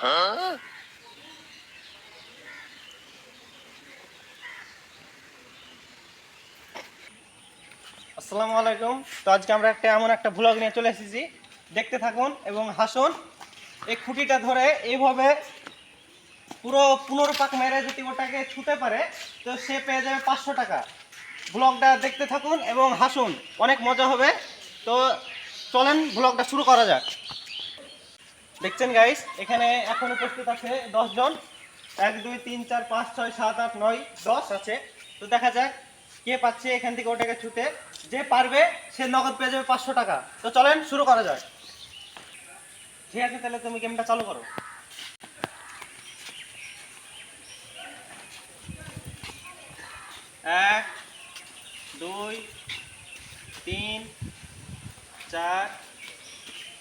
আসসালামু আলাইকুম তো আজকে আমরা একটা এমন একটা ভ্লগ নিয়ে চলে এসেছি। দেখতে থাকুন এবং হাসুন। এই খুঁটিটা ধরে এইভাবে পুরো পনেরো পাক মেরে যদি ওটাকে ছুতে পারে, তো সে পেয়ে যাবে পাঁচশো টাকা। ব্লগটা দেখতে থাকুন এবং হাসুন। অনেক মজা হবে। তো চলেন ব্লগটা শুরু করা যাক। দেখছেন গাইস এখানে এখন উপস্থিত আছে জন এক, দুই, তিন, চার, পাঁচ, ছয়, সাত, আট, নয়, দশ আছে। তো দেখা যাক কে পাচ্ছে এখান থেকে ওটাকে ছুটে যে পারবে, সে নগদ পেয়ে যাবে পাঁচশো টাকা। তো চলেন, শুরু করা যাক। ঠিক আছে, তাহলে তুমি গেমটা চালু করো। এক, দুই, তিন, চার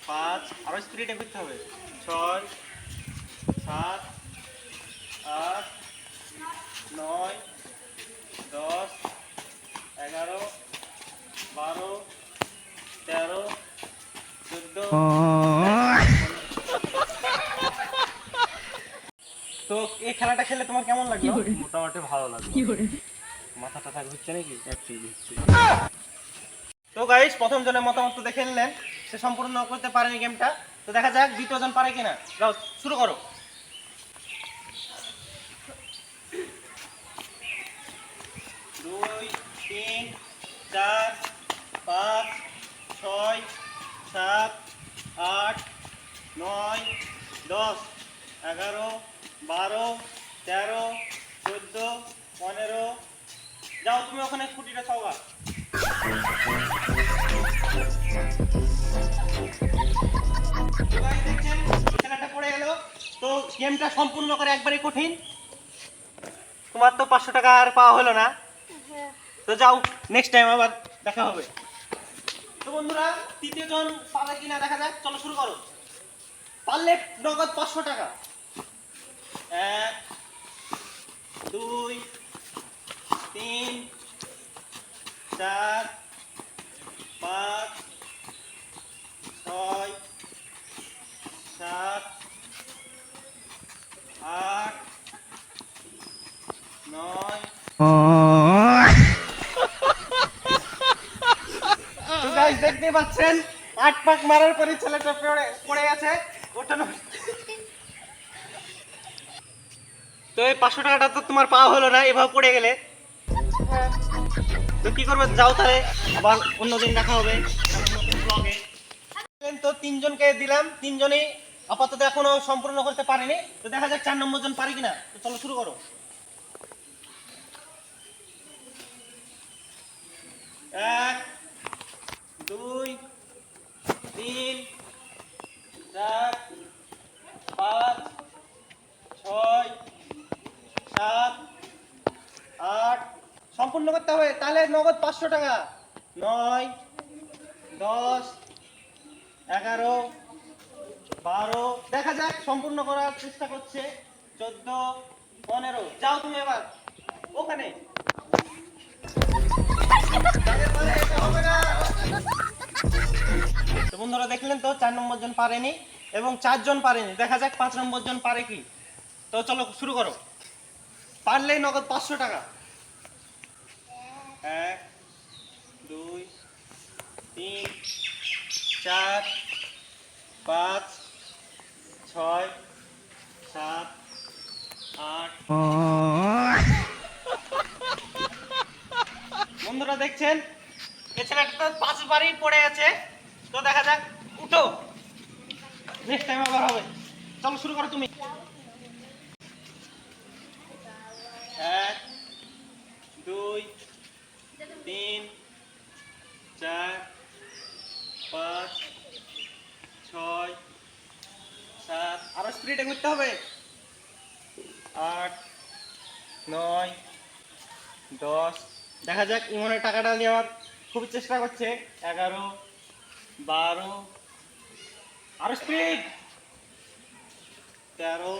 পাঁচ আরও স্পিডে করতে হবে। ছয় সাত আট নয় দশ এগারো বারো তেরো চোদ্দ তো এই খেলাটা খেলে তোমার কেমন লাগল? মোটামুটি ভালো লাগল। মাথা টাথা ঘুরছে নাকি? তো গাইস প্রথম জনের মতামত তো দেখে নিলেন। সে সম্পূর্ণ করতে পারেনি গেমটা। তো দেখা যাক দ্বিতীয় জন পারে কিনা। যাও, শুরু করো। দুই, তিন, চার, পাঁচ, ছয়, সাত, আট, নয়, দশ, এগারো, বারো, তেরো, চোদ্দ, পনেরো। যাও, তুমি ওখানে খুঁটিটা খাওয়া গেমটা সম্পূর্ণ করে একবারই কঠিন। তোমার তো পাঁচশো টাকা আর পাওয়া হলো না। তো যাও নেক্সট টাইম আবার দেখা হবে। তো বন্ধুরা তৃতীয় জন পাবে কিনা দেখা যাক, চলো শুরু করো। পারলে নগদ পাঁচশো টাকা। এক, দুই, তিন, চার, পাঁচ, ছয়, সাত আট নয়। তো দেখতে পাচ্ছেন? আট পাক মারার পরে ছেলেটা পড়ে পড়ে গেছে। ওঠানো তো এই পাঁচশো টাকাটা তো তোমার পাওয়া হলো না এভাবে পড়ে গেলে। তো কি করবে? যাও তাহলে আবার অন্যদিন দেখা হবে। তো তিনজনকে দিলাম। তিনজনই আপাতত এখনও সম্পূর্ণ করতে পারেনি। তো দেখা যাক চার নম্বর জন পারি কিনা। তো চলো শুরু করো। এক, দুই, তিন, চার, পাঁচ, ছয়, সাত, আট। সম্পূর্ণ করতে হবে। তাহলে নগদ পাঁচশো টাকা। নয়, দশ, এগারো বারো। দেখা যাক, সম্পূর্ণ করার চেষ্টা করছে চোদ্দ, পনেরো। যাও তুমি এবার, ওখানে। বন্ধুরা, দেখলেন তো, চার নম্বর জন পারেনি এবং চারজন পারেনি। দেখা যাক, পাঁচ নম্বর জন পারে কি। তো চলো, শুরু করো। পারলেই নগদ পাঁচশো টাকা। এক, দুই, তিন, চার, পাঁচ ছয়, সাত, আট। বন্ধুরা দেখছেন? এ ছেলেটা তো পাঁচবারই পড়ে আছে। তো দেখা যাক, উঠো। নেক্সট টাইম আবার হবে। চলো শুরু করো তুমি। এক, দুই, তিন, চার, পাঁচ ছয় সাত আরও স্পিডে করতে হবে। আট, নয়, দশ। দেখা যাক ইমনের টাকাটা নেওয়ার খুব চেষ্টা করছে। এগারো, বারো। আরও স্পিড! তেরো,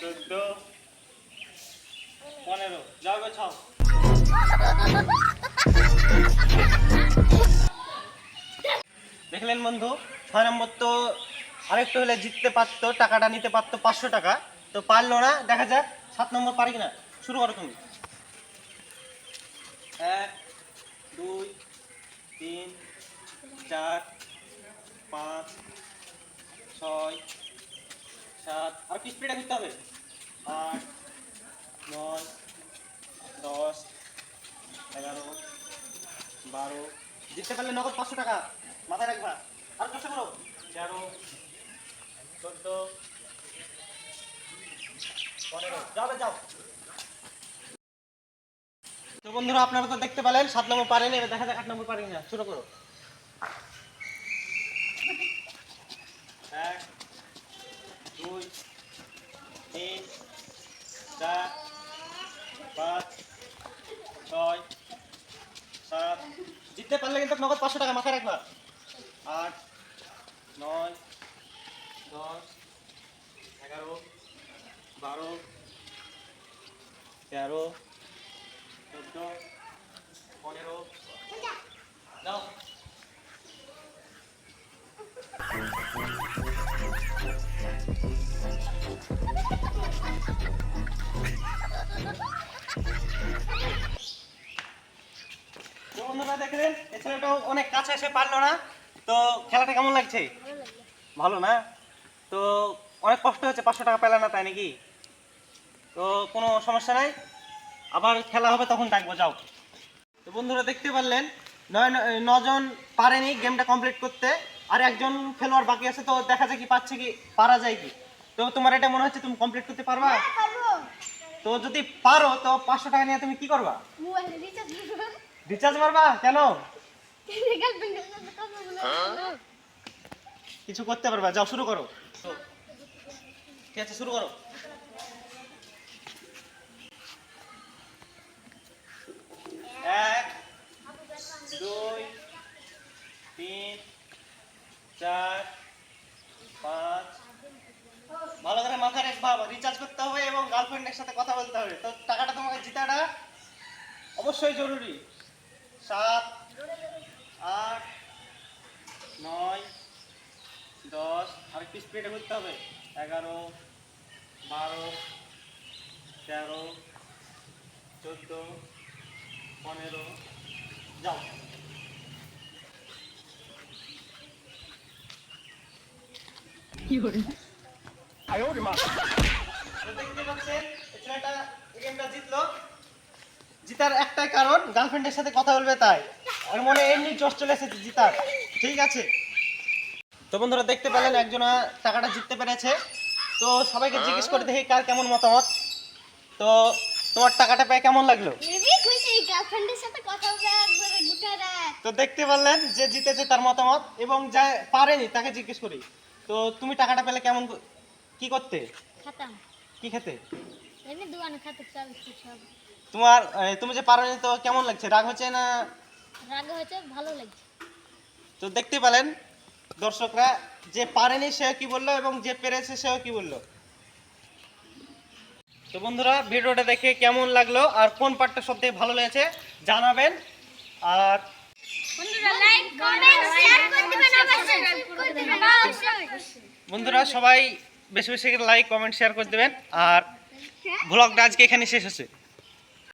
চোদ্দ, পনেরো। যাও গো, ছাও। দেখলেন বন্ধু, ছয় নম্বর তো আরেকটু হলে জিততে পারতো, টাকাটা নিতে পারতো পাঁচশো টাকা। তো পারল না, দেখা যাক, সাত নম্বর পারি কিনা? শুরু করো তুমি। এক, দুই, তিন, চার, পাঁচ, ছয়, সাত, আর কি স্পিডে ঘুরতে হবে? আট, নয়, দশ, এগারো, বারো। জিততে পারলে নগদ পাঁচশো টাকা মাথায় রাখবা। আর চেষ্টা করো। তেরো চোদ্দ যাবে যাও তো বন্ধুরা, আপনারা তো দেখতে পেলেন, সাত নম্বর পারেন এবার দেখা যাক আট নম্বর পারেন না শুরু করো। এক, দুই, তিন, চার, পাঁচ, ছয়, সাত। জিততে পারলে কিন্তু নগদ পাঁচশো টাকা মাথায় রাখবা। আট, নয় দশ এগারো বারো তেরো চোদ্দ পনেরো। বন্ধুরা দেখলেন এই ছেলেটাও অনেক কাছে এসে পারল না। তো খেলাটা কেমন লাগছে? ভালো না? তো অনেক কষ্ট হচ্ছে পাঁচশো টাকা পেলে না তাই নাকি? তো কোনো সমস্যা নাই। আবার খেলা হবে তখন ডাকবো যাও। তো বন্ধুরা দেখতে পারলেন নয় নজন পারেনি গেমটা কমপ্লিট করতে আর একজন খেলোয়াড় বাকি আছে তো দেখা যায় কি পাচ্ছে কি পারা যায় কি। তো তোমার এটা মনে হচ্ছে তুমি কমপ্লিট করতে পারবা? তো যদি পারো তো পাঁচশো টাকা নিয়ে তুমি কি করবা? রিচার্জ মারবা। কেন? বলে কিছু করতে পারবা? যাও শুরু করো। ঠিক আছে, শুরু করো। এক, দুই, তিন, চার, পাঁচ। ভালো করে মাথায় রাখবা রিচার্জ করতে হবে এবং গার্লফ্রেন্ডের সাথে কথা বলতে হবে। তো টাকাটা তোমাকে জিতাটা অবশ্যই জরুরি। সাত, আট, নয় দশ আর একটু স্পিডে করতে হবে। এগারো বারো তেরো চোদ্দ পনেরো যাও। দেখতে পাচ্ছেন এই ছেলেটা গেমটা জিতলো। জিতার একটাই কারণ গার্লফ্রেন্ডের সাথে কথা বলবে তাই। আর মনে এমনি জোশ চলে এসেছে জিতার। ঠিক আছে? তো বন্ধুরা দেখতে পেলেন একজনা টাকাটা জিততে পেরেছে। তো সবাইকে জিজ্ঞেস করে দেখি কার কেমন মতামত। তো তোমার টাকাটা পেয়ে কেমন লাগল? তো দেখতে পারলেন যে জিতেছে তার মতামত এবং যা পারেনি তাকে জিজ্ঞেস করি। তো তুমি টাকাটা পেলে কেমন ক- করতে? কি খেতে? তোমার তুমি যে পারোনি তো কেমন লাগছে? রাগ হচ্ছে না? রাগ হয়েছে ভালো লাগছে। তো দেখতে পেলেন দর্শকরা যে পারেনি সেও কি বলল এবং যে পেরেছে সেও কি বলল? তো বন্ধুরা ভিডিওটা দেখে কেমন লাগল আর কোন পার্টটা সব থেকে ভালো লেগেছে জানাবেন। আর বন্ধুরা সবাই বেশি বেশি লাইক কমেন্ট শেয়ার করে দেবেন। আর ব্লগটা আজকে এখানে শেষ হচ্ছে।